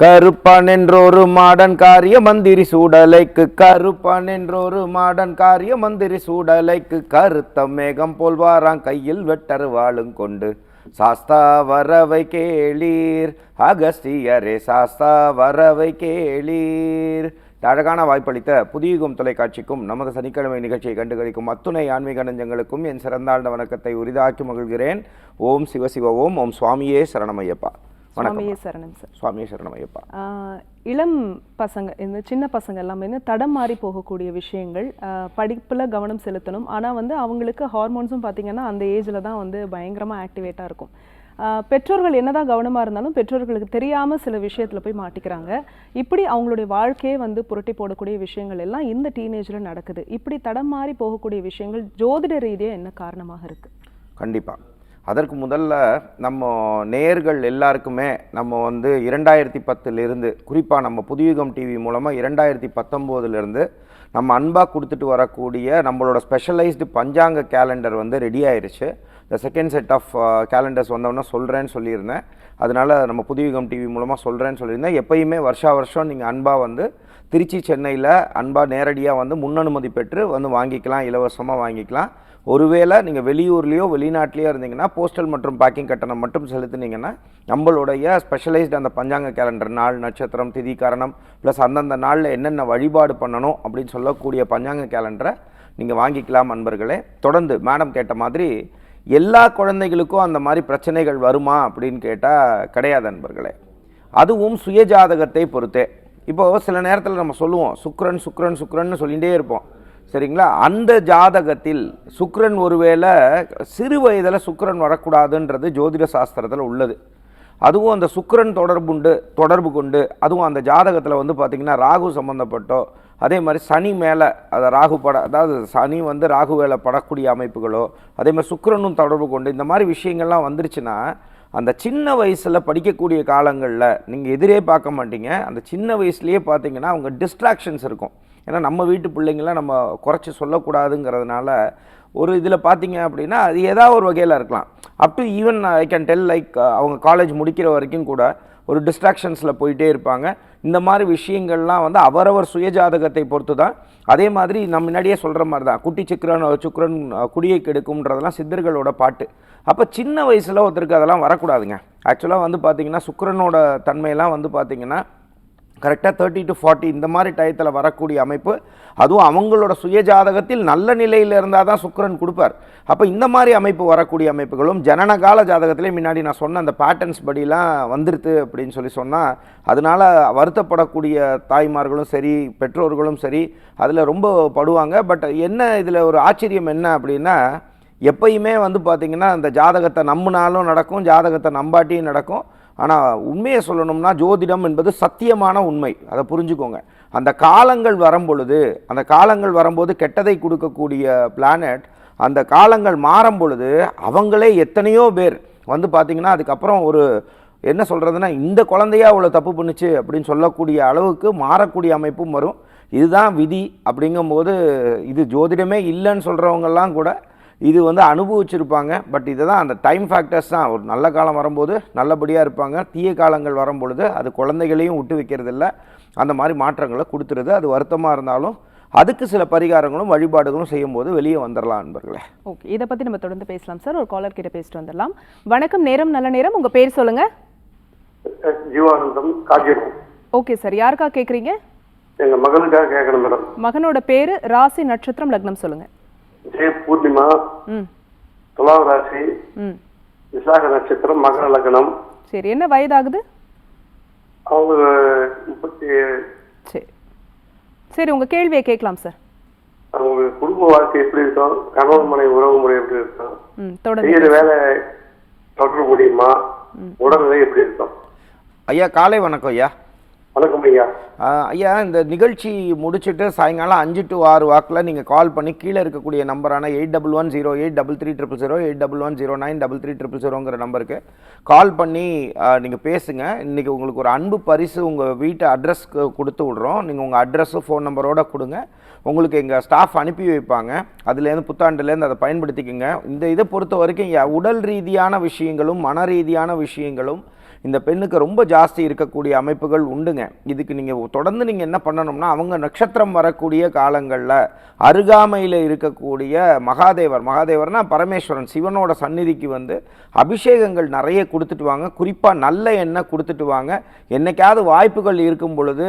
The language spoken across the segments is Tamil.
கருப்பான் என்றொரு மாடன் காரிய மந்திரி சூடலைக்கு கருப்பான் என்றொரு மாடன் காரிய மந்திரி சூடலைக்கு கருத்த மேகம் போல்வாராம் கையில் வெட்டர் வாழும் கொண்டு. சாஸ்தா வரவை கேளீர் அகஸ்தியரே சாஸ்தா வரவை கேளீர். அழகான வாய்ப்பளித்த புதியுகம் தொலைக்காட்சிக்கும் நமது சனிக்கிழமை நிகழ்ச்சியை கண்டுகளிக்கும் அத்துணை ஆன்மீக நஞ்சங்களுக்கும் என் சிறந்தாழ்ந்த வணக்கத்தை உரிதாக்கி மகிழ்கிறேன். ஓம் சிவசிவ ஓம் ஓம் சுவாமியே சரணமையப்பா. சுவாமியே சரணம் சார். சுவாமியே சரணமையப்பா ஆஹ் இளம் பசங்க இந்த சின்ன பசங்க எல்லாமே தடம் மாறி போகக்கூடிய விஷயங்கள் படிப்புல கவனம் செலுத்தணும். ஆனா வந்து அவங்களுக்கு ஹார்மோன்ஸும் பார்த்தீங்கன்னா அந்த ஏஜ்ல தான் வந்து பயங்கரமா ஆக்டிவேட்டா இருக்கும். பெற்றோர்கள் என்னதான் கவனமா இருந்தாலும் பெற்றோர்களுக்கு தெரியாம சில விஷயத்துல போய் மாட்டிக்கிறாங்க. இப்படி அவங்களுடைய வாழ்க்கையே வந்து புரட்டி போடக்கூடிய விஷயங்கள் எல்லாம் இந்த டீனேஜ்ல நடக்குது. இப்படி தடம் மாறி போகக்கூடிய விஷயங்கள் ஜோதிட ரீதியா என்ன காரணமாக இருக்கு? கண்டிப்பா. அதற்கு முதல்ல நம்ம நேர்கள் எல்லாருக்குமே நம்ம வந்து இரண்டாயிரத்தி பத்துலேருந்து குறிப்பாக நம்ம புதுயுகம் டிவி மூலமாக இரண்டாயிரத்தி பத்தொம்போதுலேருந்து நம்ம அன்பாக கொடுத்துட்டு வரக்கூடிய நம்மளோட ஸ்பெஷலைஸ்டு பஞ்சாங்க கேலண்டர் வந்து ரெடி ஆயிடுச்சு இந்த செகண்ட் செட் ஆஃப் கேலண்டர்ஸ் வந்தோன்னா சொல்கிறேன்னு சொல்லியிருந்தேன். அதனால் நம்ம புதுயுகம் டிவி மூலமாக சொல்கிறேன்னு சொல்லியிருந்தேன். எப்பயுமே வருஷா வருஷம் நீங்கள் அன்பாக வந்து திருச்சி சென்னையில் அன்பாக நேரடியாக வந்து முன்னனுமதி பெற்று வந்து வாங்கிக்கலாம் இலவசமாக வாங்கிக்கலாம். ஒருவேளை நீங்கள் வெளியூர்லேயோ வெளிநாட்டிலையோ இருந்தீங்கன்னா போஸ்டல் மற்றும் பேக்கிங் கட்டணம் மட்டும் செலுத்தினீங்கன்னா நம்மளுடைய ஸ்பெஷலைஸ்டு அந்த பஞ்சாங்க கேலண்டர் நாள் நட்சத்திரம் திதி காரணம் ப்ளஸ் அந்தந்த நாளில் என்னென்ன வழிபாடு பண்ணணும் அப்படின்னு சொல்லக்கூடிய பஞ்சாங்க கேலண்டரை நீங்கள் வாங்கிக்கலாம் அன்பர்களே. தொடர்ந்து மேடம் கேட்ட மாதிரி எல்லா குழந்தைகளுக்கும் அந்த மாதிரி பிரச்சனைகள் வருமா அப்படின்னு கேட்டால் கிடையாது அன்பர்களே. அதுவும் சுயஜாதகத்தை பொறுத்தே. இப்போ சில நேரத்தில் நம்ம சொல்லுவோம் சுக்ரன் சுக்ரன் சுக்ரன்னு சொல்லிகிட்டே இருப்போம். சரிங்களா? அந்த ஜாதகத்தில் சுக்ரன் ஒருவேளை சிறு வயதில் சுக்கரன் வரக்கூடாதுன்றது ஜோதிட சாஸ்திரத்தில் உள்ளது. அதுவும் அந்த சுக்கிரன் தொடர்புண்டு தொடர்பு கொண்டு அதுவும் அந்த ஜாதகத்தில் வந்து பார்த்திங்கன்னா ராகு சம்மந்தப்பட்டோ அதே மாதிரி சனி மேலே அதை ராகு பட அதாவது சனி வந்து ராகு வேலை படக்கூடிய அமைப்புகளோ அதே மாதிரி சுக்கரனும் தொடர்பு கொண்டு இந்த மாதிரி விஷயங்கள்லாம் வந்துருச்சுன்னா அந்த சின்ன வயசில் படிக்கக்கூடிய காலங்களில் நீங்கள் எதிரே பார்க்க மாட்டீங்க. அந்த சின்ன வயசுலேயே பார்த்தீங்கன்னா அவங்க டிஸ்ட்ராக்ஷன்ஸ் இருக்கும். ஏன்னா நம்ம வீட்டு பிள்ளைங்களாம் நம்ம குறைச்சி சொல்லக்கூடாதுங்கிறதுனால ஒரு இதில் பார்த்தீங்க அப்படின்னா அது ஏதாவது ஒரு வகையில் இருக்கலாம். Up to even I can tell like அவங்க காலேஜ் முடிக்கிற வரைக்கும் கூட ஒரு டிஸ்ட்ராக்ஷன்ஸில் போயிட்டே இருப்பாங்க. இந்த மாதிரி விஷயங்கள்லாம் வந்து அவரவர் சுயஜாதகத்தை பொறுத்து தான். அதே மாதிரி நம்ம முன்னாடியே சொல்கிற மாதிரி தான். குட்டி சுக்கிரன் சுக்கரன் குடியை கெடுக்கும்ன்றதெல்லாம் சித்தர்களோட பாட்டு. அப்போ சின்ன வயசில் ஒருத்தருக்கு அதெல்லாம் வரக்கூடாதுங்க. ஆக்சுவலாக வந்து பார்த்தீங்கன்னா சுக்கரனோட தன்மையெல்லாம் வந்து பார்த்திங்கன்னா கரெக்டாக தேர்ட்டி டு ஃபார்ட்டி இந்த மாதிரி டயத்தில் வரக்கூடிய அமைப்பு. அதுவும் அவங்களோட சுயஜாதகத்தில் நல்ல நிலையில் இருந்தால் தான் சுக்கரன் கொடுப்பார். அப்போ இந்த மாதிரி அமைப்பு வரக்கூடிய அமைப்புகளும் ஜனனகால ஜாதகத்திலே முன்னாடி நான் சொன்ன அந்த பேட்டர்ன்ஸ் படிலாம் வந்துருது அப்படின்னு சொல்லி சொன்னால் அதனால் வருத்தப்படக்கூடிய தாய்மார்களும் சரி பெற்றோர்களும் சரி அதில் ரொம்ப படுவாங்க. பட் என்ன இதில் ஒரு ஆச்சரியம் என்ன அப்படின்னா எப்பயுமே வந்து பார்த்திங்கன்னா அந்த ஜாதகத்தை நம்பினாலும் நடக்கும் ஜாதகத்தை நம்பாட்டியும் நடக்கும். ஆனால் உண்மையை சொல்லணும்னா ஜோதிடம் என்பது சத்தியமான உண்மை. அதை புரிஞ்சுக்கோங்க. அந்த காலங்கள் வரும்பொழுது அந்த காலங்கள் வரும்போது கெட்டதை கொடுக்கக்கூடிய பிளானட் அந்த காலங்கள் மாறும் பொழுது அவங்களே எத்தனையோ பேர் வந்து பார்த்திங்கன்னா அதுக்கப்புறம் ஒரு என்ன சொல்கிறதுனா இந்த குழந்தையா அவ்வளோ தப்பு பண்ணுச்சு அப்படின்னு சொல்லக்கூடிய அளவுக்கு மாறக்கூடிய அமைப்பும் வரும். இதுதான் விதி அப்படிங்கும்போது இது ஜோதிடமே இல்லைன்னு சொல்கிறவங்கெல்லாம் கூட இது வந்து அனுபவிச்சிருப்பாங்க பட் இதுதான் அந்த டைம் ஃபேக்டர்ஸ் தான். ஒரு நல்ல காலம் வரும்போது நல்லபடியாக இருப்பாங்க. தீய காலங்கள் வரும்பொழுது அது குழந்தைகளையும் விட்டு வைக்கிறதில்ல. அந்த மாதிரி மாற்றங்களை கொடுத்துருது. அது வருத்தமாக இருந்தாலும் அதுக்கு சில பரிகாரங்களும் வழிபாடுகளும் செய்யும்போது வெளியே வந்துடலாம் நண்பர்களே. ஓகே. இதை பத்தி நம்ம தொடர்ந்து பேசலாம் சார். ஒரு காலர் கிட்ட பேசிட்டு வந்துடலாம் வணக்கம் நேரம் நல்ல நேரம். உங்க பேர் சொல்லுங்க. Jeevanandham Kanchipuram okay sir. யாருக்கா கேக்குறீங்க? எங்க மகனுக்காக கேட்கணும் மேடம். மகனோட பேரு ராசி நட்சத்திரம் லக்னம் சொல்லுங்க. ஜெய பூர்ணிமா துலாம் ராசி விசாக நட்சத்திரம் மகர லக்னம். சரி என்ன வயதாகுது? அவங்க முப்பத்தி சரி. சரி உங்க கேள்வியை கேட்கலாம் சார். அவங்க குடும்ப வாழ்க்கை எப்படி இருக்கும்? கணவன் மனை உறவு முறை எப்படி இருக்கும்? தொடர்ந்து வேலை தொடர முடியுமா? உடல்நிலை எப்படி இருக்கும்? ஐயா காலை வணக்கம் ஐயா. வணக்கம் ஐயா. ஐயா இந்த நிகழ்ச்சி முடிச்சுட்டு சாயங்காலம் அஞ்சு டு ஆறு வாக்கில் நீங்கள் கால் பண்ணி கீழே இருக்கக்கூடிய நம்பரான eight double one zero eight double three triple zero eight double one zero nine double three triple ஜீரோங்கிற நம்பருக்கு கால் பண்ணி நீங்கள் பேசுங்க. இன்றைக்கி உங்களுக்கு ஒரு அன்பு பரிசு உங்கள் வீட்டு அட்ரஸ்க்கு கொடுத்து விட்றோம். நீங்கள் உங்கள் அட்ரஸு ஃபோன் நம்பரோடு கொடுங்க. உங்களுக்கு எங்கள் ஸ்டாஃப் அனுப்பி வைப்பாங்க. அதுலேருந்து புத்தாண்டுலேருந்து அதை பயன்படுத்திக்கோங்க. இந்த இதை பொறுத்த வரைக்கும் உடல் ரீதியான விஷயங்களும் மன ரீதியான விஷயங்களும் இந்த பெண்ணுக்கு ரொம்ப ஜாஸ்தி இருக்கக்கூடிய அமைப்புகள் உண்டுங்க. இதுக்கு நீங்கள் தொடர்ந்து நீங்கள் என்ன பண்ணணும்னா அவங்க நட்சத்திரம் வரக்கூடிய காலங்களில் அருகாமையில் இருக்கக்கூடிய மகாதேவர் மகாதேவர்னா பரமேஸ்வரன் சிவனோட சந்நிதிக்கு வந்து அபிஷேகங்கள் நிறைய கொடுத்துட்டு வாங்க. குறிப்பாக நல்ல எண்ணெய் கொடுத்துட்டு வாங்க. என்னைக்காவது வாய்ப்புகள் இருக்கும் பொழுது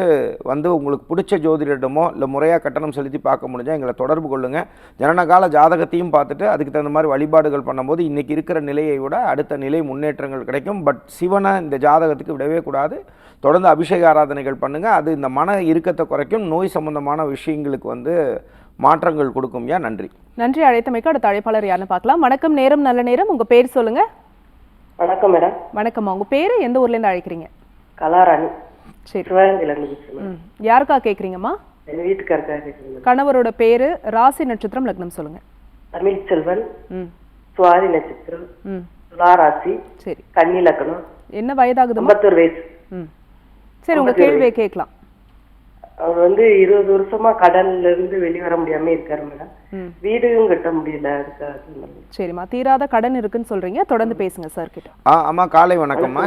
வந்து உங்களுக்கு பிடிச்ச ஜோதிடமோ இல்லை முறையாக கட்டணம் செலுத்தி பார்க்க முடிஞ்சால் எங்களை தொடர்பு கொள்ளுங்கள் ஜனனகால ஜாதகத்தையும் பார்த்துட்டு அதுக்கு தகுந்த மாதிரி வழிபாடுகள் பண்ணும்போது இன்றைக்கி இருக்கிற நிலையை விட அடுத்த நிலை முன்னேற்றங்கள் கிடைக்கும். பட் சிவனை இந்த ஜாதகத்துக்கு விடவே கூடாது. தொடர்ந்து அபிஷேக ஆராதனைகள் பண்ணுங்கள் அது இந்த மன இறுக்கத்தை குறைக்கும். நோய் சம்பந்தமான விஷயங்களுக்கு வந்து மாற்றங்கள் கொடுக்கும். யா நன்றி. நன்றி. அழைத்தமைக்கு அடுத்த அழைப்பாளர் யாருன்னு பார்க்கலாம். வணக்கம். நேரம் நல்ல நேரம். உங்க பேர் சொல்லுங்க. வணக்கம் மேடம். வணக்கம்மா. உங்க பேரு எந்த ஊர்ல இருந்து அழைக்கிறீங்க? கலாராணி. சரி. யாருக்கா கேக்குறீங்கம்மா? என் வீட்டுக்காரக்காக பேசுகிறேன் கணவரோட பேரு ராசி நட்சத்திரம் லக்னம் சொல்லுங்க. தமிழ் செல்வன் ம். சுவாதி நட்சத்திரம் ம். துளாராசி சரி. கன்னி லக்கணம் என்ன வயதாகுதுமா ஐம்பத்தொரு வயசு. ம். சரி உங்க கேள்வியை கேட்கலாம். அவர் வந்து இருபது வருஷமா கடல்ல இருந்து வெளியே வர முடியாம இருக்காரு மேடம். ம். வீடும் கட்ட முடியல. சரிம்மா தீராத கடன் இருக்குன்னு சொல்றீங்க. தொடர்ந்து பேசுங்க சார் கிட்ட. ஆ அம்மா காலை வணக்கம்மா.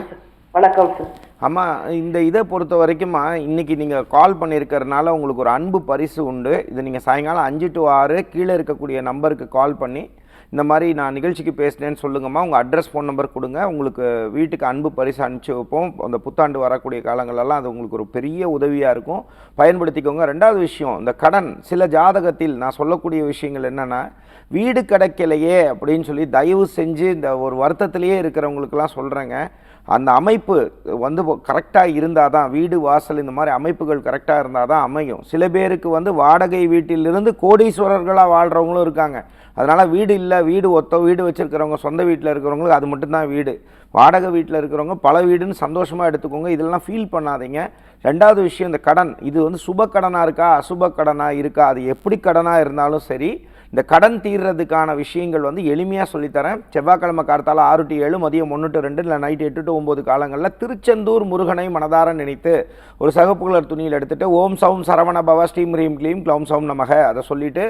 வணக்கம் சார் அம்மா இந்த இதை பொறுத்த வரைக்கும்மா இன்னைக்கு நீங்கள் கால் பண்ணியிருக்கறனால உங்களுக்கு ஒரு அன்பு பரிசு உண்டு. இது நீங்கள் சாயங்காலம் அஞ்சு டு ஆறு கீழே இருக்கக்கூடிய நம்பருக்கு கால் பண்ணி இந்த மாதிரி நான் நிகழ்ச்சிக்கு பேசினேன்னு சொல்லுங்கம்மா. உங்கள் அட்ரஸ் ஃபோன் நம்பர் கொடுங்க. உங்களுக்கு வீட்டுக்கு அன்பு பரிசு அனுப்பிச்சி வைப்போம். அந்த புத்தாண்டு வரக்கூடிய காலங்களெல்லாம் அது உங்களுக்கு ஒரு பெரிய உதவியாக இருக்கும். பயன்படுத்திக்கோங்க. ரெண்டாவது விஷயம் இந்த கடன். சில ஜாதகத்தில் நான் சொல்லக்கூடிய விஷயங்கள் என்னென்னா வீடு கிடைக்கலையே அப்படின்னு சொல்லி தயவு செஞ்சு இந்த ஒரு வருத்தத்திலேயே இருக்கிறவங்களுக்கெல்லாம் சொல்கிறேங்க அந்த அமைப்பு வந்து கரெக்டாக இருந்தால் தான் வீடு வாசல் இந்த மாதிரி அமைப்புகள் கரெக்டாக இருந்தால் தான் அமையும். சில பேருக்கு வந்து வாடகை வீட்டிலிருந்து கோடீஸ்வரர்களாக வாழ்கிறவங்களும் இருக்காங்க. அதனால் வீடு இல்லை வீடு ஒத்த வீடு வச்சுருக்கிறவங்க சொந்த வீட்டில் இருக்கிறவங்களுக்கு அது மட்டும்தான் வீடு. வாடகை வீட்டில் இருக்கிறவங்க பல வீடுன்னு சந்தோஷமாக எடுத்துக்கோங்க இதெல்லாம் ஃபீல் பண்ணாதீங்க. ரெண்டாவது விஷயம் இந்த கடன். இது வந்து சுப கடனாக இருக்கா அசுப கடனாக இருக்கா அது எப்படி கடனாக இருந்தாலும் சரி இந்த கடன் தீர்றதுக்கான விஷயங்கள் வந்து எளிமையாக சொல்லித்தரேன். செவ்வாய்க்கிழமை காலத்தால் ஆறு டு ஏழு மதியம் ஒன்று டு ரெண்டு இல்லை நைட்டு எட்டு டு ஒம்பது காலங்களில் திருச்செந்தூர் முருகனை மனதார நினைத்து ஒரு சகப்பு கலர் துணியில் எடுத்துட்டு ஓம் சவும் சரவண பவ ஸ்ரீம் ரீம் க்ளீம் க்ளௌம் சவும் நமக அதை சொல்லிவிட்டு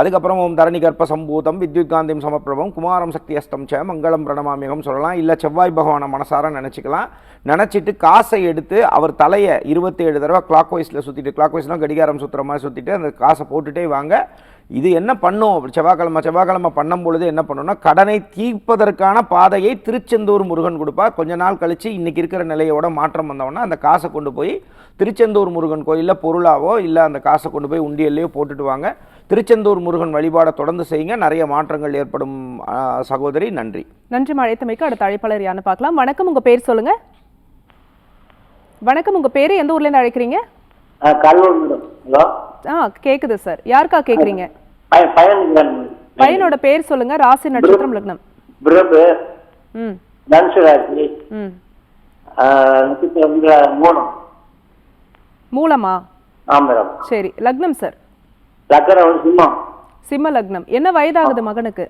அதுக்கப்புறம் ஓம் தரணி கற்ப சம்பூதம் வித்யுத் காந்திம் சமப்பிரபம் குமாரம் சக்தி அஸ்தம் ச மங்களம் பிரணமாமியகம் சொல்லலாம். இல்லை செவ்வாய் பகவானை மனசார நினச்சிக்கலாம். நினச்சிட்டு காசை எடுத்து அவர் தலையை இருபத்தேழு தடவை கிளாக் வைஸில் சுற்றிட்டு கிளாக் வைஸ்னால் கடிகாரம் சுற்றுற மாதிரி சுற்றிட்டு அந்த காசை போட்டுட்டே வாங்க. இது என்ன பண்ணும்? அப்படி செவ்வாய்க்கிழமை செவ்வாய்க்கிழமை பண்ணும் பொழுது என்ன பண்ணுன்னா கடனை தீர்ப்பதற்கான பாதையை திருச்செந்தூர் முருகன் கொடுப்பார். கொஞ்ச நாள் கழித்து இன்றைக்கி இருக்கிற நிலையோட மாற்றம் வந்தவொடனே அந்த காசை கொண்டு போய் திருச்செந்தூர் முருகன் கோயிலில் பொருளாவோ இல்லை அந்த காசை கொண்டு போய் உண்டியல்லையோ போட்டுட்டு வாங்க. திருச்செந்தூர் முருகன் வழிபாடை தொடர்ந்து செய்யுங்க. நிறைய மாற்றங்கள் ஏற்படும். சகோதரி நன்றி. நன்றி அழைத்தமைக்கு அடுத்த அழைப்பாளர் யாருன்னு பார்க்கலாம். வணக்கம் உங்க பேர் சொல்லுங்க. வணக்கம் உங்க பேரு எந்த ஊர்ல இருந்து அழைக்கிறீங்க? கல்லூர் மேடம். ஹலோ? ஆ கேக்குது சார். யாருக்கா கேக்குறீங்க? பையன் பையன் பையனோட பேர் சொல்லுங்க. ராசி நட்சத்திரம் லக்னம். பிரபு வந்து மூணு மூலமா? ஆ மேடம். சரி. லக்னம் சார். வந்து சிம்மம். சிம்ம லக்னம். என்ன வயதாகுது மகனுக்கு?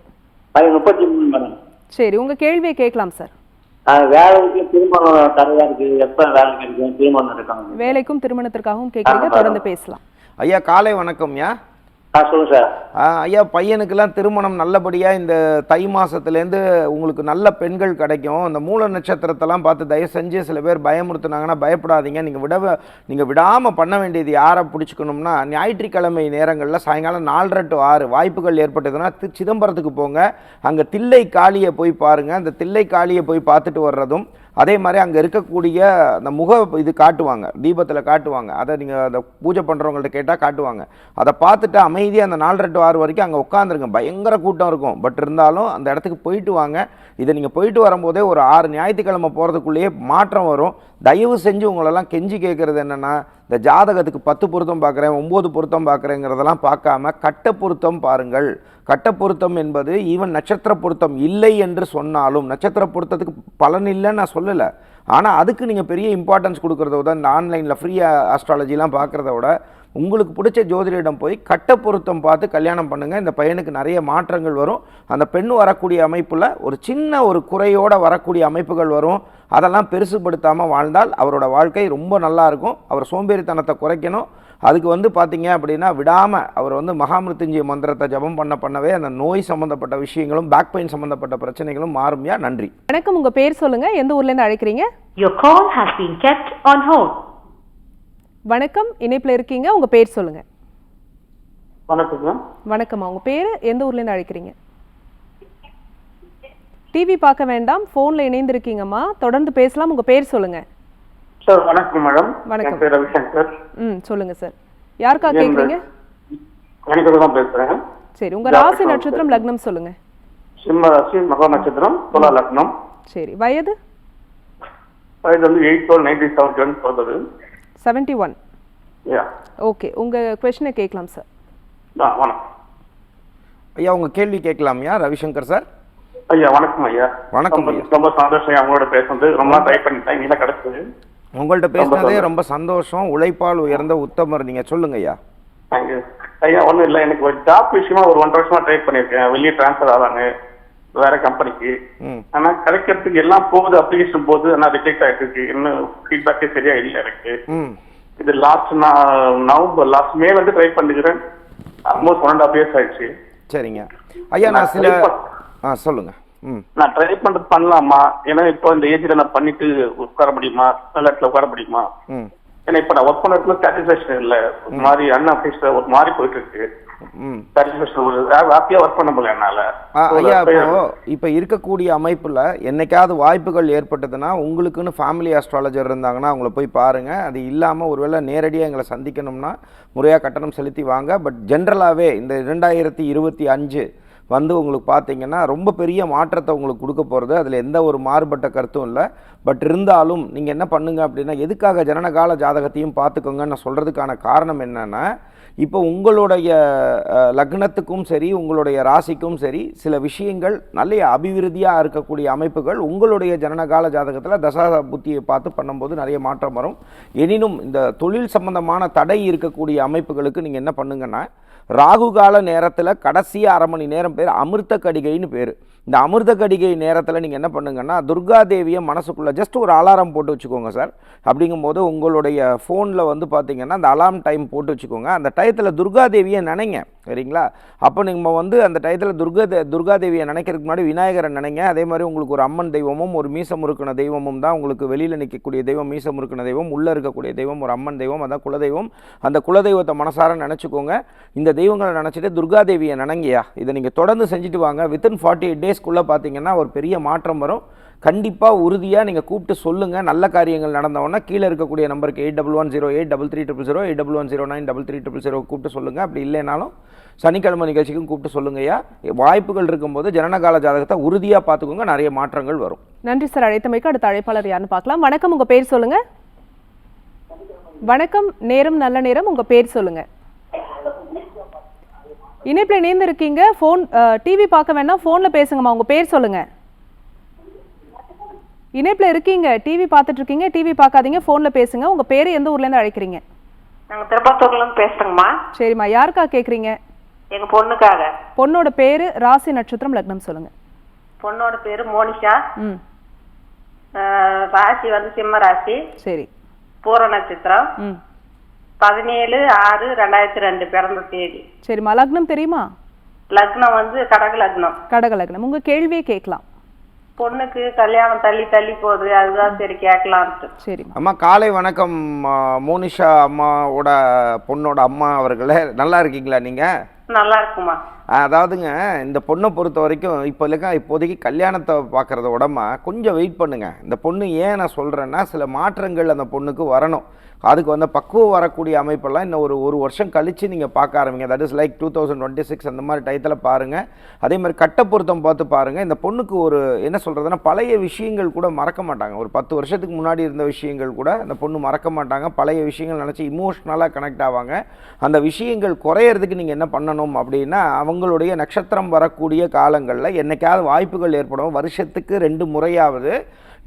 பையன் முப்பத்தி மூணு மேடம். சரி. உங்க கேள்வியை கேட்கலாம் சார். வேலைக்கு திருமணம் தடையா இருக்கு. எப்ப வேலை கிடைக்கும்? திருமணம் இருக்காங்க வேலைக்கும் திருமணத்திற்காகவும் கேட்குறீங்க. தொடர்ந்து பேசலாம். ஐயா காலை வணக்கம்யா ஆ சொல்லுங்க சார். ஐயா பையனுக்கெல்லாம் திருமணம் நல்லபடியாக இந்த தை மாதத்துலேருந்து உங்களுக்கு நல்ல பெண்கள் கிடைக்கும். இந்த மூல நட்சத்திரத்தெல்லாம் பார்த்து தயவு செஞ்சு சில பேர் பயமுறுத்துனாங்கன்னா பயப்படாதீங்க. நீங்கள் விட நீங்கள் விடாமல் பண்ண வேண்டியது யாரை பிடிச்சிக்கணும்னா ஞாயிற்றுக்கிழமை நேரங்களில் சாயங்காலம் நாலரை டு ஆறு வாய்ப்புகள் ஏற்பட்டதுன்னா சிதம்பரத்துக்கு போங்க. அங்கே தில்லை காளியை போய் பாருங்கள் அந்த தில்லை காளியை போய் பார்த்துட்டு வர்றதும் அதே மாதிரி அங்கே இருக்கக்கூடிய அந்த முக இது காட்டுவாங்க தீபத்தில் காட்டுவாங்க. அதை நீங்கள் அந்த பூஜை பண்ணுறவங்கள்ட்ட கேட்டால் காட்டுவாங்க. அதை பார்த்துட்டு அமைதியாக அந்த நாலரை டு ஆறு வரைக்கும் அங்கே உட்காந்துருங்க பயங்கர கூட்டம் இருக்கும். பட் இருந்தாலும் அந்த இடத்துக்கு போயிட்டு வாங்க. இதை நீங்கள் போயிட்டு வரும்போதே ஒரு ஆறு ஞாயிற்றுக்கிழமை போகிறதுக்குள்ளேயே மாற்றம் வரும். தயவு செஞ்சு உங்களெல்லாம் கெஞ்சி கேட்குறது என்னென்னா இந்த ஜாதகத்துக்கு பத்து பொருத்தம் பார்க்குறேன் ஒம்பது பொருத்தம் பார்க்குறேங்கிறதெல்லாம் பார்க்காம கட்ட பொருத்தம் பாருங்கள். கட்ட பொருத்தம் என்பது ஈவன் நட்சத்திர பொருத்தம் இல்லை என்று சொன்னாலும் நட்சத்திர பொருத்தத்துக்கு பலன் இல்லைன்னு நான் சொல்லலை. ஆனால் அதுக்கு நீங்கள் பெரிய இம்பார்ட்டன்ஸ் கொடுக்குறத விட இந்த ஆன்லைனில் ஃப்ரீ ஆஸ்ட்ராலஜிலாம் பார்க்குறத விட உங்களுக்கு பிடிச்ச ஜோதிடரிடம் போய் கட்ட பொருத்தம் பார்த்து கல்யாணம் பண்ணுங்கள் இந்த பையனுக்கு நிறைய மாற்றங்கள் வரும். அந்த பெண் வரக்கூடிய அமைப்பில் ஒரு சின்ன ஒரு குறையோட வரக்கூடிய அமைப்புகள் வரும். அதெல்லாம் பெருசுபடுத்தாமல் வாழ்ந்தால் அவரோட வாழ்க்கை ரொம்ப நல்லா இருக்கும். அவர் சோம்பேறித்தனத்தை குறைக்கணும். அதுக்கு வந்து பார்த்தீங்க அப்படின்னா விடாமல் அவர் வந்து மகாமிருத்யுஞ்சய மந்திரத்தை ஜபம் பண்ண பண்ணவே அந்த நோய் சம்மந்தப்பட்ட விஷயங்களும் பேக் பெயின் சம்மந்தப்பட்ட பிரச்சனைகளும் மாறும்யா? நன்றி. வணக்கம். உங்க பேர் சொல்லுங்க. எந்த ஊர்ல இருந்து அழைக்கிறீங்க? Your call has been kept on hold. வணக்கம் இணைப்புல இருக்கீங்க. உங்க பேர் சொல்லுங்க. வணக்கங்க வணக்கம்மா. உங்க பேரு எந்த ஊர்ல இருந்து அழைக்கிறீங்க? டிவி பார்க்க வேண்டாம். ஃபோன்ல இணைந்திருக்கீங்கம்மா. தொடர்ந்து பேசலாம். உங்க பேர் சொல்லுங்க. சார் வணக்கம் மேடம் வணக்கம். பேர் ரவிசங்கர். ம் சொல்லுங்க சார் யாருக்கா கேக்குறீங்க? எனக்கு தான் பேசுறேன். சரி உங்க ராசி நட்சத்திரம் லக்னம் சொல்லுங்க. சிம்ம ராசி மகா நட்சத்திரம் துலா லக்னம். சரி வயது? வயது வந்து eight twelve nineteen seventy one seventy one okay உங்க கொஸ்டினை கேட்கலாம் சார் ஆ வணக்கம். ஐயா உங்கள் கேள்வி கேட்கலாம்யா ரவிசங்கர் சார்? ஐயா வணக்கம் ஐயா. வணக்கம் ரொம்ப- ஐயா. ரொம்ப சந்தோஷம் ஐயா உங்களோட பேசுனது. ரொம்ப ட்ரை பண்ணிட்டேன் இங்கே கிடைச்சது. உங்கள்கிட்ட பேசினதே. ரொம்ப சந்தோஷம் உழைப்பால் உயர்ந்த உத்தமர் நீங்கள் சொல்லுங்க ஐயா. ஐயா ஒன்றும் இல்லை எனக்கு ஒரு ஜாப் விஷயமா ஒரு ஒன்றரை வருஷமா ட்ரை பண்ணியிருக்கேன் வெளியே ட்ரான்ஸ்ஃபர் ஆகிறாங்க வேற கம்பெனிக்கு ஆனா கிடைக்கிறதுக்கு எல்லாம் போகுது அப்ளிகேஷன் போகுது ஆனா ரிஜெக்ட் ஆயிட்டு இருக்கு இன்னும் ஃபீட்பேக்கே சரியா இல்லை எனக்கு. இது லாஸ்ட் நான் நவம்பர் லாஸ்ட் மே வந்து ட்ரை பண்ணிக்கிறேன். Almost one and half years ஆயிடுச்சு. சரிங்க. ஐயா நான் சில ஆ சொல்லுங்க. நான் ட்ரை பண்றது பண்ணலாமா? ஏன்னா இப்போ இந்த ஏஜ்ல நான் பண்ணிட்டு உட்கார முடியுமா? இடத்துல உட்கார முடியுமா? ஏன்னா இப்போ நான் ஒர்க் பண்ணதுல சாட்டிஸ்ஃபேக்ஷன் இல்லை. ஒரு மாதிரி அன்அஃபீஸ்ல ஒரு மாதிரி போயிட்டு இருக்கு ஹாப்பியா ஒர்க் பண்ண முடியல என்னால. ஐயா இப்போ இப்போ இருக்கக்கூடிய அமைப்பில் என்னைக்காவது வாய்ப்புகள் ஏற்பட்டதுன்னா உங்களுக்குன்னு ஃபேமிலி அஸ்ட்ராலஜர் இருந்தாங்கன்னா அவங்கள போய் பாருங்க. அது இல்லாமல் ஒருவேளை நேரடியாக எங்களை சந்திக்கணும்னா முறையாக கட்டணம் செலுத்தி வாங்க. பட் ஜென்ரலாகவே இந்த இரண்டாயிரத்தி இருபத்தி அஞ்சு வந்து உங்களுக்கு பார்த்தீங்கன்னா ரொம்ப பெரிய மாற்றத்தை உங்களுக்கு கொடுக்க போகிறது அதில் எந்த ஒரு மாறுபட்ட கருத்தும் இல்லை. பட் இருந்தாலும் நீங்கள் என்ன பண்ணுங்க அப்படின்னா எதுக்காக ஜனனகால ஜாதகத்தையும் பார்த்துக்கோங்கன்னு நான் சொல்கிறதுக்கான காரணம் என்னென்னா இப்போ உங்களுடைய லக்னத்துக்கும் சரி உங்களுடைய ராசிக்கும் சரி சில விஷயங்கள் நல்ல அபிவிருத்தியாக இருக்கக்கூடிய அமைப்புகள் உங்களுடைய ஜனனகால ஜாதகத்தில் தசா புத்தியை பார்த்து பண்ணும்போது நிறைய மாற்றம் வரும். எனினும் இந்த தொழில் சம்பந்தமான தடை இருக்கக்கூடிய அமைப்புகளுக்கு நீங்கள் என்ன பண்ணுங்கன்னா ராகுகால நேரத்தில் கடைசி அரை மணி நேரம் பேர் அமிர்த கடிகைன்னு பேர். இந்த அமிர்த கடிகை நேரத்தில் நீங்கள் என்ன பண்ணுங்கன்னா துர்கா தேவியை மனசுக்குள்ளே ஜஸ்ட் ஒரு அலாரம் போட்டு வச்சுக்கோங்க சார் அப்படிங்கும்போது உங்களுடைய ஃபோனில் வந்து பார்த்தீங்கன்னா அந்த அலாரம் டைம் போட்டு வச்சுக்கோங்க. அந்த டயத்தில் துர்கா தேவியை நினைங்க. சரிங்களா? அப்போ நீங்கள் வந்து அந்த டயத்தில் துர்கா துர்காதேவியை துர்கா தேவியை நினைக்கிறதுக்கு முன்னாடி விநாயகரை நினைங்க. அதே மாதிரி உங்களுக்கு ஒரு அம்மன் தெய்வமும் ஒரு மீசம் முறுக்கின தெய்வமும் தான் உங்களுக்கு வெளியில் நிற்கக்கூடிய தெய்வம் மீசம் முறுக்கின தெய்வம் உள்ளே இருக்கக்கூடிய தெய்வம் ஒரு அம்மன் தெய்வம் அதான் குலதெய்வம். அந்த குலதெய்வத்தை மனசார நினச்சிக்கோங்க. இந்த தெய்வங்களை நினச்சிட்டு துர்கா தேவியை நினைங்கயா இதை நீங்கள் தொடர்ந்து செஞ்சுட்டு வாங்க. வித்தின் ஃபார்ட்டி எயிட் டேஸ்க்குள்ளே பார்த்தீங்கன்னா ஒரு பெரிய மாற்றம் வரும். கண்டிப்பாக உறுதியாக நீங்கள் கூப்பிட்டு சொல்லுங்கள் நல்ல காரியங்கள் நடந்தவொன்னே கீழே இருக்கக்கூடிய நம்பருக்கு eight double one zero eight double three triple zero eight double one zero nine double three triple zero கூப்பிட்டு சொல்லுங்கள் அப்படி இல்லைனாலும் சனிக்கிழமை நிகழ்ச்சிக்கும் கூப்பிட்டு சொல்லுங்கய்யா வாய்ப்புகள் இருக்கும்போது ஜனனகால ஜாதகத்தை உறுதியாக பார்த்துக்கோங்க நிறைய மாற்றங்கள் வரும் நன்றி சார் அழைத்தமைக்கு அடுத்த அழைப்பாளர் யாருன்னு பார்க்கலாம் வணக்கம் உங்கள் பேர் சொல்லுங்கள் வணக்கம் நேரம் நல்ல நேரம் உங்கள் பேர் சொல்லுங்கள் இணைப்பில் இணைந்து இருக்கீங்க ஃபோன் டிவி பார்க்க வேணாம் ஃபோனில் பேசுங்கம்மா உங்கள் பேர் சொல்லுங்கள் இணைப்பில் இருக்கீங்க டிவி பார்த்துட்டு இருக்கீங்க டிவி பார்க்காதீங்க ஃபோனில் பேசுங்க உங்க பேர் எந்த ஊர்லேருந்து அழைக்கிறீங்க? நாங்க திருப்பத்தூர்ல இருந்து பேசுறோங்கம்மா. சரிம்மா யாருக்கா கேட்குறீங்க எங்க பொண்ணுக்காக. பொண்ணோட பேரு ராசி நட்சத்திரம் லக்னம் சொல்லுங்க. பொண்ணோட பேரு மோனிஷா. ம். ராசி வந்து சிம்ம ராசி. சரி. பூர நட்சத்திரம். ம். பதினேழு ஆறு ரெண்டாயிரத்தி ரெண்டு பிறந்த தேதி. சரிம்மா லக்னம் தெரியுமா? லக்னம் வந்து கடக லக்னம். கடக லக்னம். உங்க கேள்வியே கேட்கலாம். பொண்ணுக்கு கல்யாணம் தள்ளி தள்ளி போகுது அதுதான் சரி கேட்கலான்ட்டு சரிம்மா அம்மா காலை வணக்கம் மோனிஷா அம்மாவோட பொண்ணோட அம்மா அவர்களே. நல்லா இருக்கீங்களா நீங்கள் நல்லா இருக்குமா அதாவதுங்க இந்த பொண்ணை பொறுத்த வரைக்கும் இப்போ இல்லைக்கா இப்போதைக்கு கல்யாணத்தை பார்க்குறத விடமா கொஞ்சம் வெயிட் பண்ணுங்கள் இந்த பொண்ணு ஏன் நான் சொல்கிறேன்னா சில மாற்றங்கள் அந்த பொண்ணுக்கு வரணும். அதுக்கு வந்து பக்குவம் வரக்கூடிய அமைப்பெல்லாம் இன்னும் ஒரு ஒரு வருஷம் கழித்து நீங்கள் பார்க்க ஆரம்பிங்க. That is like two thousand twenty six அந்த மாதிரி டயத்தில் பாருங்கள் அதே மாதிரி கட்ட பொருத்தம் பார்த்து பாருங்கள் இந்த பொண்ணுக்கு ஒரு என்ன சொல்கிறதுனா பழைய விஷயங்கள் கூட மறக்க மாட்டாங்க. ஒரு பத்து வருஷத்துக்கு முன்னாடி இருந்த விஷயங்கள் கூட அந்த பொண்ணு மறக்க மாட்டாங்க. பழைய விஷயங்கள் நினச்சி இமோஷ்னலாக கனெக்ட் ஆவாங்க. அந்த விஷயங்கள் குறையிறதுக்கு நீங்கள் என்ன பண்ணணும் அப்படின்னா அவங்க உங்களுடைய நட்சத்திரம் வரக்கூடிய காலங்களில் என்னைக்காவது வாய்ப்புகள் ஏற்படும். வருஷத்துக்கு ரெண்டு முறையாவது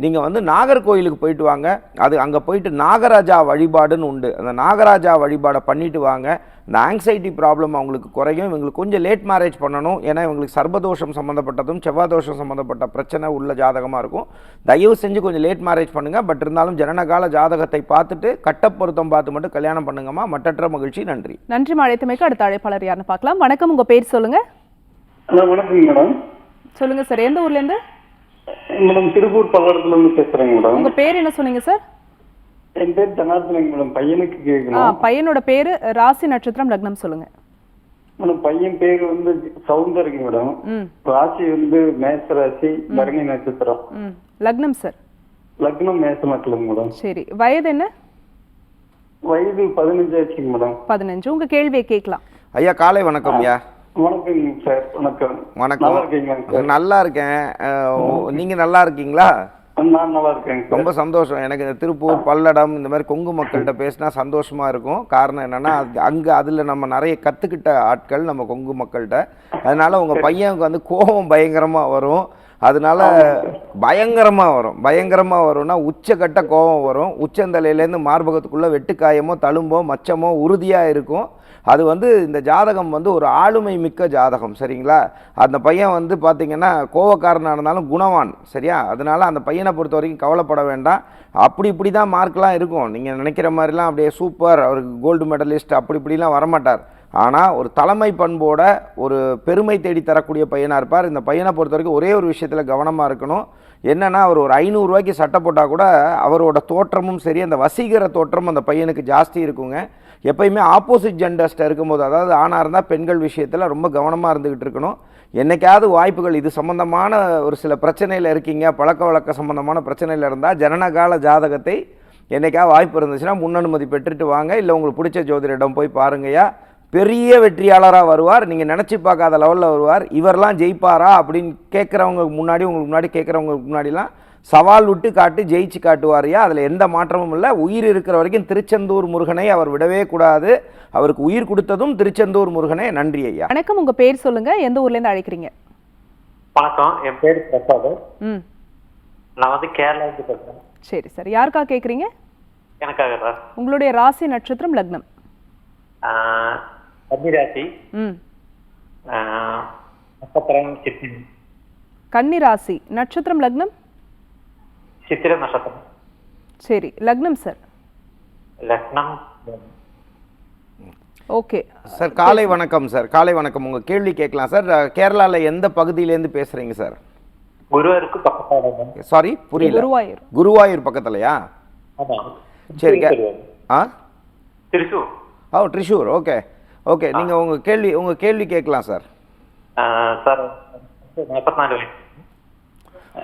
நீங்கள் வந்து நாகர்கோயிலுக்கு போயிட்டு வாங்க. அது அங்கே போயிட்டு நாகராஜா வழிபாடுன்னு உண்டு. அந்த நாகராஜா வழிபாடை பண்ணிட்டு வாங்க. இந்த ஆங்ஸைட்டி ப்ராப்ளம் அவங்களுக்கு குறையும். இவங்களுக்கு கொஞ்சம் லேட் மேரேஜ் பண்ணணும். ஏன்னா இவங்களுக்கு சர்பதோஷம் சம்மந்தப்பட்டதும் செவ்வாதோஷம் சம்மந்தப்பட்ட பிரச்சனை உள்ள ஜாதகமாக இருக்கும். தயவு செஞ்சு கொஞ்சம் லேட் மேரேஜ் பண்ணுங்கள் பட் இருந்தாலும் ஜனனகால ஜாதகத்தை பார்த்துட்டு கட்ட பொருத்தம் பார்த்து மட்டும் கல்யாணம் பண்ணுங்கம்மா. மற்றற்ற மகிழ்ச்சி. நன்றி. நன்றி அழைத்தமைக்கு அடுத்த அழைப்பாளர் யாருன்னு பார்க்கலாம். வணக்கம். உங்க பேர் சொல்லுங்க. ஹலோ வணக்கம் மேடம். சொல்லுங்க சார் எந்த ஊர்ல இருந்து? மேடம் திருப்பூர் பல்லடத்துல இருந்து பேசுறேங்க மேடம். உங்க பேர் என்ன சொன்னீங்க சார் என் பேர் ஜனார்தனங்க மேடம். பையனுக்கு ஆ கேட்கணும் பையனோட பேரு ராசி நட்சத்திரம் லக்னம் சொல்லுங்க. மேடம் பையன் பேர் வந்து சவுந்தருங்க மேடம். ம். ராசி வந்து மேச ராசி பரணி நட்சத்திரம். ம். லக்னம் சார் லக்னம் மேச நட்சத்திரம் மேடம். சரி வயது என்ன? வயது பதினஞ்சு ஆச்சுங்க மேடம். பதினஞ்சு. உங்க கேள்வியை கேட்கலாம். ஐயா காலை வணக்கம் ஐயா. வணக்கங்க சார் வணக்கம். வணக்கம். நல்லா இருக்கேன். நீங்க நல்லா இருக்கீங்களா? நான் நல்லா இருக்கேங்க சார். ரொம்ப சந்தோஷம். எனக்கு இந்த திருப்பூர் பல்லடம் இந்த மாதிரி கொங்கு மக்கள்கிட்ட பேசினா சந்தோஷமா இருக்கும். காரணம் என்னன்னா அங்க அதுல நம்ம நிறைய கத்துக்கிட்ட ஆட்கள் நம்ம கொங்கு மக்கள்கிட்ட. அதனால உங்க பையனுக்கு வந்து கோபம் பயங்கரமா வரும். அதனால பயங்கரமாக வரும். பயங்கரமாக வரும்னா உச்சக்கட்ட கோபம் வரும். உச்சந்தலையிலேருந்து மார்பகத்துக்குள்ளே வெட்டுக்காயமோ தழும்போ மச்சமோ உறுதியாக இருக்கும். அது வந்து இந்த ஜாதகம் வந்து ஒரு ஆளுமை மிக்க ஜாதகம் சரிங்களா? அந்த பையன் வந்து பார்த்திங்கன்னா கோவக்காரனாக இருந்தாலும் குணவான் சரியா? அதனால் அந்த பையனை பொறுத்த வரைக்கும் கவலைப்பட வேண்டாம். அப்படி இப்படி தான் மார்க்லாம் இருக்கும். நீங்கள் நினைக்கிற மாதிரிலாம் அப்படியே சூப்பர் அவருக்கு கோல்டு மெடலிஸ்ட் அப்படி இப்படிலாம் வரமாட்டார். ஆனால் ஒரு தலைமை பண்போட ஒரு பெருமை தேடி தரக்கூடிய பையனாக இருப்பார். இந்த பையனை பொறுத்த வரைக்கும் ஒரே ஒரு விஷயத்தில் கவனமாக இருக்கணும். என்னென்னா அவர் ஒரு ஐநூறுரூவாய்க்கு சட்டை போட்டால் கூட அவரோட தோற்றமும் சரி அந்த வசீகர தோற்றம் அந்த பையனுக்கு ஜாஸ்தி இருக்குங்க. எப்பயுமே ஆப்போசிட் ஜெண்டர்ஸ்ட்டை இருக்கும்போது அதாவது ஆணாக இருந்தால் பெண்கள் விஷயத்தில் ரொம்ப கவனமாக இருந்துக்கிட்டு இருக்கணும். என்னைக்காவது வாய்ப்புகள் இது சம்மந்தமான ஒரு சில பிரச்சனையில் இருக்கீங்க பழக்க வழக்க சம்மந்தமான பிரச்சனையில் இருந்தால் ஜனனகால ஜாதகத்தை என்னைக்காவது வாய்ப்பு இருந்துச்சுன்னா முன்னனுமதி பெற்றுட்டு வாங்க. இல்லை உங்களுக்கு பிடிச்ச ஜோதிடரிடம் போய் பாருங்கய்யா. பெரிய வெற்றியாளராக வருவார். நீங்கள் நினச்சி பார்க்காத லெவலில் வருவார். இவரெல்லாம் ஜெயிப்பாரா அப்படின்னு கேட்குறவங்க முன்னாடி உங்களுக்கு முன்னாடி கேட்குறவங்களுக்கு முன்னாடிலாம் சவால் விட்டு காட்டி ஜெயிச்சு காட்டுவாரியா அதில் எந்த மாற்றமும் இல்லை. உயிர் இருக்கிற வரைக்கும் திருச்செந்தூர் முருகனை அவர் விடவே கூடாது. அவருக்கு உயிர் கொடுத்ததும் திருச்செந்தூர் முருகனே. நன்றி ஐயா. வணக்கம். உங்க பேர் சொல்லுங்க. எந்த ஊர்ல இருந்து அழைக்கிறீங்க? வணக்கம். என் பேர் பிரசாத். ம். நான் வந்து கேரளாவுக்கு பேசுறேன். சரி சார். யாருக்கா கேட்குறீங்க எனக்காக சார் உங்களுடைய ராசி நட்சத்திரம் லக்னம். கன்னிராசி. நட்சத்திரம் சித்திரை. கன்னி ராசி நட்சத்திரம் லக்னம்? சித்திரை நட்சத்திரம். சரி லக்னம் சார். லக்னம் ஓகே. சார் காலை வணக்கம் சார். காலை வணக்கம். உங்கள் கேள்வி கேட்கலாம் சார். கேரளாவில் எந்த பகுதியிலேருந்து பேசுகிறீங்க சார்? குருவருக்கு பக்கத்தாட சாரி புரியல. குருவாயூர். குருவாயூர் பக்கத்துலையா? ஆமா. சரி ஆ? திருச்சூர். ஓ ட்ரிஷூர் ஓகே. ஓகே நீங்கள் உங்கள் கேள்வி உங்கள் கேள்வி கேட்கலாம் சார். சார் நாற்பத்தி நாலு வயசு?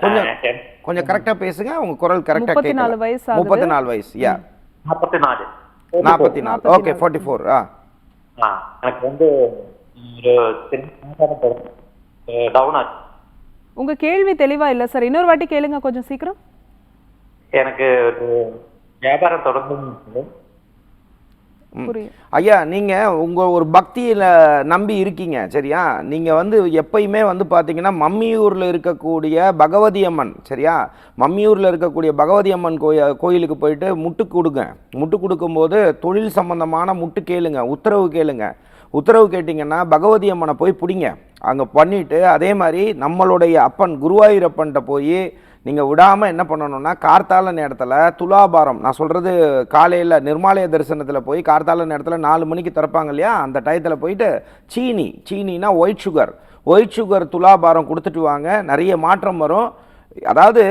கொஞ்சம் கொஞ்சம் கரெக்டாக பேசுங்க உங்கள் குரல் கரெக்டாக முப்பத்தி நாலு வயசு. முப்பத்தி நாலு வயசு யா நாற்பத்தி நாலு. நாற்பத்தி நாலு. ஓகே ஃபார்ட்டி ஃபோர் ஆ. ஆ, எனக்கு வந்து ஒரு டவுன் ஆச்சு. உங்க கேள்வி தெளிவா இல்ல சார். இன்னொரு வாட்டி கேளுங்க கொஞ்சம் சீக்கிரம். எனக்கு ஒரு வியாபாரம் தொடர்ந்து ஐயா நீங்கள் உங்கள் ஒரு பக்தியில் நம்பி இருக்கீங்க சரியா? நீங்கள் வந்து எப்பயுமே வந்து பார்த்தீங்கன்னா மம்மியூரில் இருக்கக்கூடிய பகவதி அம்மன் சரியா? மம்மியூரில் இருக்கக்கூடிய பகவதி அம்மன் கோய கோயிலுக்கு போயிட்டு முட்டு கொடுங்க. முட்டு கொடுக்கும்போது தொழில் சம்பந்தமான முட்டு கேளுங்க உத்தரவு கேளுங்க. உத்தரவு கேட்டிங்கன்னா பகவதி அம்மனை போய் பிடிங்க. அங்கே பண்ணிவிட்டு அதே மாதிரி நம்மளுடைய அப்பன் குருவாயூரப்பன்ட்ட போய் நீங்கள் விடாமல் என்ன பண்ணணும்னா கார்த்தால நேரத்தில் துலாபாரம் நான் சொல்கிறது காலையில் நிர்மாலய தரிசனத்தில் போய் கார்த்தால நேரத்தில் நாலு மணிக்கு திறப்பாங்க இல்லையா? அந்த டயத்தில் போயிட்டு சீனி சீனினா ஒயிட் சுகர் ஒயிட் சுகர் துலாபாரம் கொடுத்துட்டு வாங்க நிறைய மாற்றம் வரும். அதாவது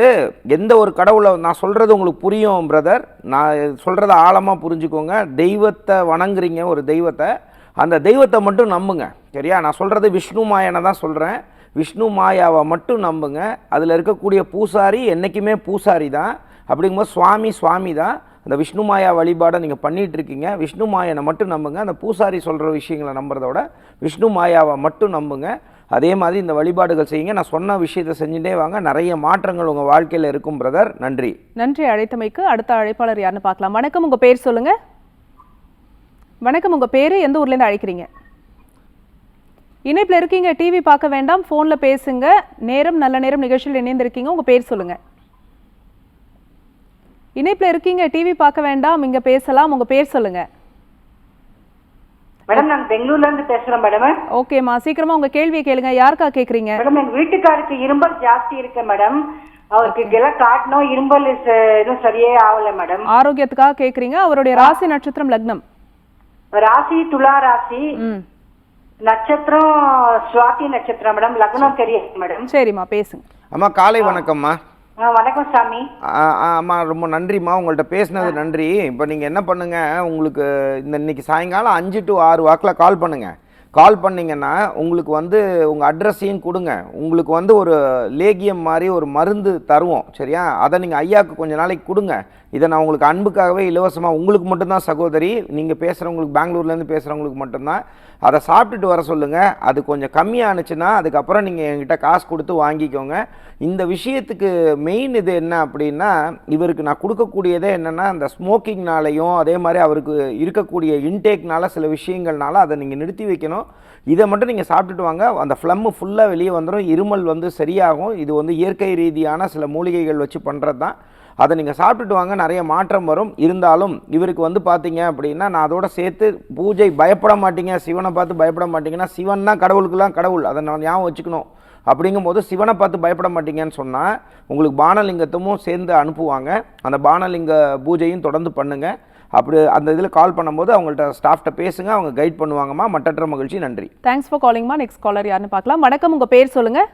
எந்த ஒரு கடவுளை நான் சொல்கிறது உங்களுக்கு புரியும் பிரதர் நான் சொல்கிறத ஆழமாக புரிஞ்சுக்கோங்க. தெய்வத்தை வணங்குறீங்க ஒரு தெய்வத்தை. அந்த தெய்வத்தை மட்டும் நம்புங்க சரியா? நான் சொல்கிறது விஷ்ணு மாயனை தான் சொல்கிறேன் விஷ்ணு மாயாவை மட்டும் நம்புங்க. அதில் இருக்கக்கூடிய பூசாரி என்றைக்குமே பூசாரி தான். அப்படிங்கும்போது சுவாமி சுவாமி தான். அந்த விஷ்ணு மாயா வழிபாடை நீங்கள் பண்ணிகிட்ருக்கீங்க விஷ்ணு மாயனை மட்டும் நம்புங்க. அந்த பூசாரி சொல்கிற விஷயங்களை நம்புறதோட விஷ்ணு மாயாவை மட்டும் நம்புங்க. அதே மாதிரி இந்த வழிபாடுகள் செய்யுங்க. நான் சொன்ன விஷயத்தை செஞ்சுட்டே வாங்க. நிறைய மாற்றங்கள் உங்கள் வாழ்க்கையில் இருக்கும் பிரதர் நன்றி. நன்றி அழைத்தமைக்கு. அடுத்த அழைப்பாளர் யாருன்னு பார்க்கலாம். வணக்கம். உங்கள் பேர் சொல்லுங்கள் வணக்கம். உங்கள் பேர் எந்த ஊர்லேருந்து அழைக்கிறீங்க? இணைப்புல இருக்கீங்க டிவி பார்க்க வேண்டாம் போன்ல பேசுங்க. நேரம் நல்ல நேரம் நிகழ்ச்சியில் இணைந்திருக்கீங்க. உங்க பேர் சொல்லுங்க. இணைப்புல இருக்கீங்க டிவி பார்க்க வேண்டாம் இங்க பேசலாம் உங்க பேர் சொல்லுங்க. மேடம் நான் பெங்களூர்ல இருந்து பேசுறேன் மேடம். ஓகேம்மா சீக்கிரமா உங்க கேள்வியை கேளுங்க. யாருக்கா கேக்குறீங்க? மேடம் எங்க வீட்டுக்காருக்கு இரும்பல் ஜாஸ்தி இருக்கு மேடம். அவருக்கு எல்லாம் காட்டணும் இரும்பல் எதுவும் சரியே ஆகல மேடம். ஆரோக்கியத்துக்காக கேக்குறீங்க. அவருடைய ராசி நட்சத்திரம் லக்னம். ராசி துலா ராசி. நட்சத்திரம் சுவாதி நட்சத்திரம் மேடம் லக்னம் தெரியாது மேடம் சரிம்மா பேசுங்க. அம்மா காலை வணக்கம்மா. ஆ, வணக்கம் சாமி. ஆ, ஆ, அம்மா ரொம்ப நன்றிம்மா. உங்கள்கிட்ட பேசினது நன்றி. இப்போ நீங்கள் என்ன பண்ணுங்க? உங்களுக்கு இந்த இன்னைக்கு சாயங்காலம் அஞ்சு டு ஆறு வாக்கில் கால் பண்ணுங்க. கால் பண்ணீங்கன்னா உங்களுக்கு வந்து உங்கள் அட்ரஸையும் கொடுங்க. உங்களுக்கு வந்து ஒரு லேகியம் மாதிரி ஒரு மருந்து தருவோம். சரியா? அதை நீங்கள் ஐயாவுக்கு கொஞ்ச நாளைக்கு கொடுங்க. இதை நான் உங்களுக்கு அன்புக்காகவே இலவசமாக உங்களுக்கு மட்டும்தான் சகோதரி நீங்கள் பேசுகிறவங்களுக்கு பெங்களூர்லேருந்து பேசுகிறவங்களுக்கு மட்டும்தான். அதை சாப்பிட்டுட்டு வர சொல்லுங்கள் அது கொஞ்சம் கம்மியானுச்சுன்னா அதுக்கப்புறம் நீங்கள் என்கிட்ட காசு கொடுத்து வாங்கிக்கோங்க. இந்த விஷயத்துக்கு மெயின் இது என்ன அப்படின்னா இவருக்கு நான் கொடுக்கக்கூடியதே என்னென்னா இந்த ஸ்மோக்கிங்னாலையும் அதே மாதிரி அவருக்கு இருக்கக்கூடிய இன்டேக்னால சில விஷயங்கள்னால அதை நீங்கள் நிறுத்தி வைக்கணும். இதை மட்டும் நீங்கள் சாப்பிட்டுட்டு வாங்க. அந்த ஃப்ளம்மு ஃபுல்லாக வெளியே வந்துடும் இருமல் வந்து சரியாகும். இது வந்து இயற்கை ரீதியான சில மூலிகைகள் வச்சு பண்ணுறது தான் அதை நீங்கள் சாப்பிட்டுட்டு வாங்க நிறைய மாற்றம் வரும். இருந்தாலும் இவருக்கு வந்து பார்த்தீங்க அப்படின்னா நான் அதோட சேர்த்து பூஜை பயப்பட மாட்டீங்க சிவனை பார்த்து பயப்பட மாட்டீங்கன்னா சிவன் தான் கடவுளுக்குலாம் கடவுள். அதை நான் ஞாபகம் வச்சுக்கணும். அப்படிங்கும்போது சிவனை பார்த்து பயப்பட மாட்டீங்கன்னு சொன்னால் உங்களுக்கு பானலிங்கத்தமும் சேர்ந்து அனுப்புவாங்க. அந்த பானலிங்க பூஜையும் தொடர்ந்து பண்ணுங்கள் அப்படி அந்த இதில் கால் பண்ணும்போது அவங்கள்ட்ட ஸ்டாஃப்ட்ட பேசுங்க அவங்க கைட் பண்ணுவாங்கம்மா. மட்டற்ற மகிழ்ச்சி நன்றி. தேங்க்ஸ் ஃபார் காலிங்மா நெக்ஸ்ட் காலர் யாருன்னு பார்க்கலாம். வணக்கம் உங்கள் பேர் சொல்லுங்கள்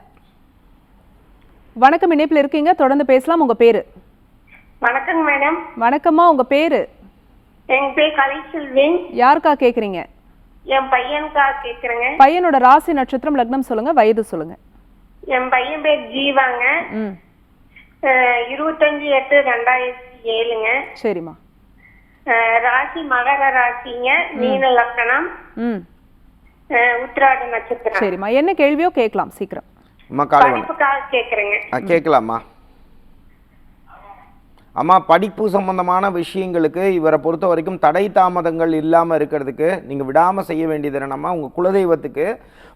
வணக்கம் இணைப்பில் இருக்கீங்க. தொடர்ந்து பேசலாம் உங்கள் பேர். வணக்கங்க மேடம். வணக்கம்மா உங்க பேரு? எங்க பேர் கலைச்செல்வி யாருக்கா கேக்குறீங்க? என் பையனுக்கா கேக்குறேங்க. பையனோட ராசி நட்சத்திரம் லக்னம் சொல்லுங்க வயது சொல்லுங்க. என் பையன் பேர் ஜீவாங்க. ம். அஹ், இருபத்தஞ்சு எட்டு ரெண்டாயிரத்தி ஏழுங்க. சரிம்மா. அஹ், ராசி மகர ராசிங்க மீன லக்கணம். ம். அஹ், உத்திராட நட்சத்திரம். சரிம்மா என்ன கேள்வியோ கேட்கலாம் சீக்கிரம். அம்மா காலை வணக்கம். படிப்புக்காக கேக்குறேங்க. ஆ கேட்கலாமா அம்மா படிப்பு சம்பந்தமான விஷயங்களுக்கு இவரை பொறுத்த வரைக்கும் தடை தாமதங்கள் இல்லாமல் இருக்கிறதுக்கு நீங்கள் விடாமல் செய்ய வேண்டியது என்னென்னா உங்கள் குலதெய்வத்துக்கு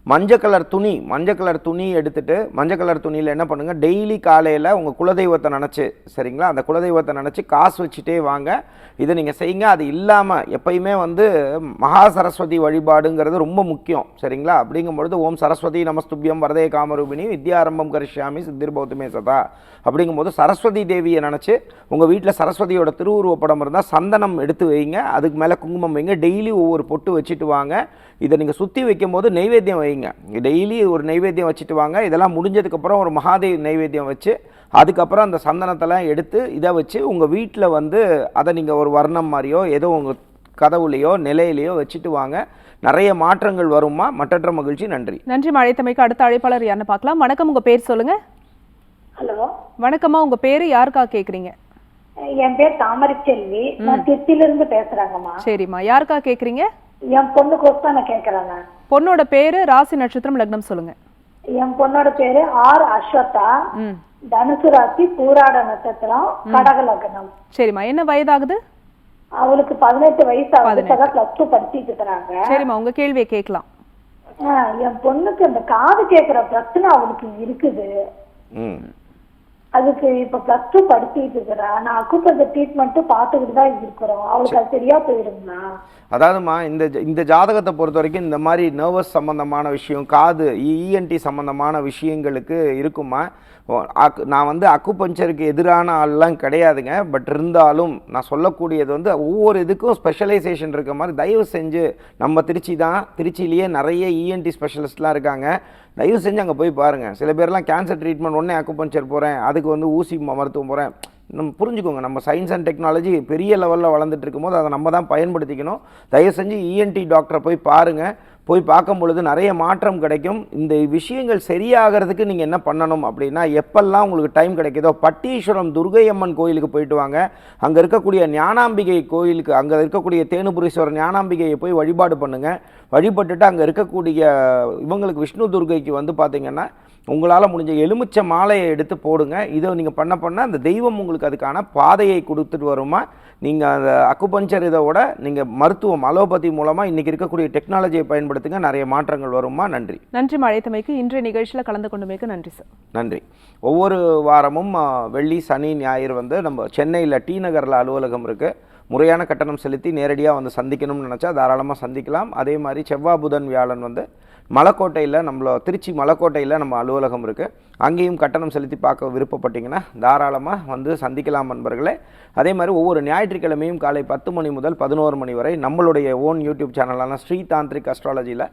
மஞ்சள் கலர் துணி மஞ்சள் கலர் துணி எடுத்துகிட்டு மஞ்சள் கலர் துணியில் என்ன பண்ணுங்கள் டெய்லி காலையில் உங்கள் குலதெய்வத்தை நினச்சி சரிங்களா? அந்த குலதெய்வத்தை நினச்சி காசு வச்சுட்டே வாங்க. இதை நீங்கள் செய்யுங்க. அது இல்லாமல் எப்பயுமே வந்து மகா சரஸ்வதி வழிபாடுங்கிறது ரொம்ப முக்கியம் சரிங்களா? அப்படிங்கும்பொழுது ஓம் சரஸ்வதி நமஸ்துபியம் வரதே காமரூபிணி வித்யாரம்பம் கரிஷ்யாமி சித்திர் பௌத்தமே சதா. அப்படிங்கும்போது சரஸ்வதி தேவியை நினச்சி உங்கள் வீட்டில் சரஸ்வதியோட திருவுருவப் படம் இருந்தால் சந்தனம் எடுத்து வைங்க. அதுக்கு மேலே குங்குமம் வைங்க. டெய்லி ஒவ்வொரு பொட்டு வச்சுட்டு வாங்க. இதை நீங்கள் சுற்றி வைக்கும்போது நெய்வேத்தியம் வைங்க. டெய்லி ஒரு நெய்வேத்தியம் வச்சுட்டு வாங்க. இதெல்லாம் முடிஞ்சதுக்கப்புறம் ஒரு மகாதேவ் நெய்வேத்தியம் வச்சு அதுக்கப்புறம் அந்த சந்தனத்தெல்லாம் எடுத்து இதை வச்சு உங்கள் வீட்டில் வந்து அதை நீங்கள் ஒரு வர்ணம் மாதிரியோ ஏதோ உங்கள் கதவுலையோ நிலையிலையோ வச்சுட்டு வாங்க. நிறைய மாற்றங்கள் வருமா மற்றற்ற மகிழ்ச்சி. நன்றி. நன்றி அழைத்தமைக்கு அடுத்த அழைப்பாளர் யாருன்னு பார்க்கலாம். வணக்கம். உங்க பேர் சொல்லுங்க. ஹலோ. வணக்கம்மா. உங்க பேரு யாருக்கா கேக்குறீங்க? என் பேர் தாமரைச்செல்வி. நான் திருச்சியில இருந்து பேசுறாங்கம்மா. சரிம்மா. யாருக்கா கேக்குறீங்க? என் பொண்ணுக்கோசம் தான் நான் கேக்குறேங்க பொண்ணோட பேரு ராசி நட்சத்திரம் லக்னம் சொல்லுங்க. என் பொண்ணோட பேரு ஆர் அஸ்வதா. ம். தனுசு ராசி பூராட நட்சத்திரம் கடக லக்னம். சரிம்மா. என்ன வயதாகுது? அவளுக்கு பதினெட்டு வயசு ஆகுது. பிளஸ் டூ படிச்சிட்டு இருக்கிறாங்க. சரிம்மா. உங்க கேள்வியை கேட்கலாம். ஆ, என் பொண்ணுக்கு இந்த காது கேக்குற பிரச்சனை அவளுக்கு இருக்குது. ம். அதுக்கு இப்ப பிளஸ் டூ படிச்சிட்டு இருக்கிறா. நான் அக்குப்பஞ்சர் ட்ரீட்மெண்ட்டும் பாத்துக்கிட்டு தான் இருக்கிறோம் அவளுக்கு அது சரியா போயிடுங்களா? அதாவதுமா இந்த இந்த ஜாதகத்தை பொறுத்த வரைக்கும் இந்த மாதிரி நர்வஸ் சம்மந்தமான விஷயம் காது இஎன்டி சம்மந்தமான விஷயங்களுக்கு இருக்குமா? நான் வந்து அக்குபஞ்சருக்கு எதிரான ஆள்லாம் கிடையாதுங்க. பட் இருந்தாலும் நான் சொல்லக்கூடியது வந்து ஒவ்வொரு இதுக்கும் ஸ்பெஷலைசேஷன் இருக்க மாதிரி தயவு செஞ்சு நம்ம திருச்சி தான் திருச்சியிலேயே நிறைய இஎன்டி ஸ்பெஷலிஸ்ட்லாம் இருக்காங்க. தயவு செஞ்சு அங்கே போய் பாருங்கள் சில பேர்லாம் கேன்சர் ட்ரீட்மெண்ட் உடனே அக்குபஞ்சர் போகிறேன் அதுக்கு வந்து ஊசி மருத்துவம் போகிறேன் நம்ம புரிஞ்சுக்கோங்க நம்ம சயின்ஸ் அண்ட் டெக்னாலஜி பெரிய லெவலில் வளர்ந்துட்டு இருக்கும்போது அதை நம்ம தான் பயன்படுத்திக்கணும். தயவு செஞ்சு இஎன்டி டாக்டரை போய் பாருங்கள் போய் பார்க்கும் பொழுது நிறைய மாற்றம் கிடைக்கும். இந்த விஷயங்கள் சரியாகிறதுக்கு நீங்கள் என்ன பண்ணணும் அப்படின்னா எப்பெல்லாம் உங்களுக்கு டைம் கிடைக்குதோ பட்டீஸ்வரம் துர்கை அம்மன் கோயிலுக்கு போயிட்டு வாங்க. அங்கே இருக்கக்கூடிய ஞானாம்பிகை கோயிலுக்கு அங்கே இருக்கக்கூடிய தேனுபுரீஸ்வரர் ஞானாம்பிகையை போய் வழிபாடு பண்ணுங்கள் வழிபட்டுட்டு அங்கே இருக்கக்கூடிய இவங்களுக்கு விஷ்ணு துர்கைக்கு வந்து பார்த்திங்கன்னா உங்களால் முடிஞ்ச எலுமிச்சை மாலையை எடுத்து போடுங்க. இதை நீங்கள் பண்ண பண்ண அந்த தெய்வம் உங்களுக்கு அதுக்கான பாதையை கொடுத்துட்டு வருமா? நீங்கள் அந்த அக்குபஞ்சர் இதோட நீங்கள் மருத்துவம் அலோபதி மூலமாக இன்றைக்கி இருக்கக்கூடிய டெக்னாலஜியை பயன்படுத்தி பயன்படுத்துங்க. நிறைய மாற்றங்கள் வருமா? நன்றி. நன்றி அழைத்தமைக்கு இன்றைய நிகழ்ச்சியில் கலந்து கொண்டமைக்கு நன்றி சார். நன்றி. ஒவ்வொரு வாரமும் வெள்ளி சனி ஞாயிறு வந்து நம்ம சென்னையில் டி நகரில் அலுவலகம் இருக்குது முறையான கட்டணம் செலுத்தி நேரடியாக வந்து சந்திக்கணும்னு நினச்சா தாராளமாக சந்திக்கலாம். அதே மாதிரி செவ்வாய் புதன் வியாழன் வந்து மலைக்கோட்டையில் நம்மள திருச்சி மலைக்கோட்டையில் நம்ம அலுவலகம் இருக்குது அங்கேயும் கட்டணம் செலுத்தி பார்க்க விருப்பப்பட்டிங்கன்னா தாராளமாக வந்து சந்திக்கலாம் நண்பர்களே. அதே மாதிரி ஒவ்வொரு ஞாயிற்றுக்கிழமையும் காலை பத்து மணி முதல் பதினோரு மணி வரை நம்மளுடைய ஓன் யூடியூப் சேனலான ஸ்ரீ தாந்திரிக் அஸ்ட்ராலஜியில்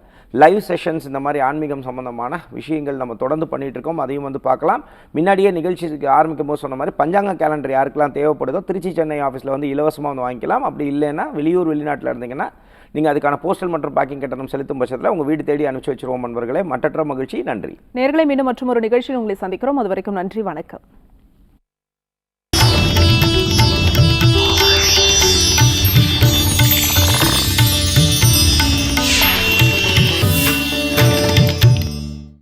லைவ் செஷன்ஸ் இந்த மாதிரி ஆன்மீகம் சம்பந்தமான விஷயங்கள் நம்ம தொடர்ந்து பண்ணிட்டு இருக்கோம். அதையும் வந்து பார்க்கலாம். முன்னாடியே நிகழ்ச்சிக்கு ஆரம்பிக்கும் போது சொன்ன மாதிரி பஞ்சாங்க கேலண்டர் யாருக்கெல்லாம் தேவைப்படுதோ திருச்சி சென்னை ஆஃபீஸில் வந்து இலவசமாக வந்து வாங்கிக்கலாம். அப்படி இல்லைன்னா வெளியூர் வெளிநாட்டில் இருந்தீங்கன்னா நீங்கள் அதுக்கான போஸ்டல் மற்றும் பேக்கிங் கட்டணம் செலுத்தும் பட்சத்தில் உங்கள் வீடு தேடி அனுப்பிச்சு வச்சிருவோம் நண்பர்களே மற்றற்ற மகிழ்ச்சி. நன்றி. நேர்களை மீண்டும் மற்றும் ஒரு நிகழ்ச்சியில் உங்களை சந்திக்கிறோம். அது வரைக்கும் நன்றி வணக்கம்.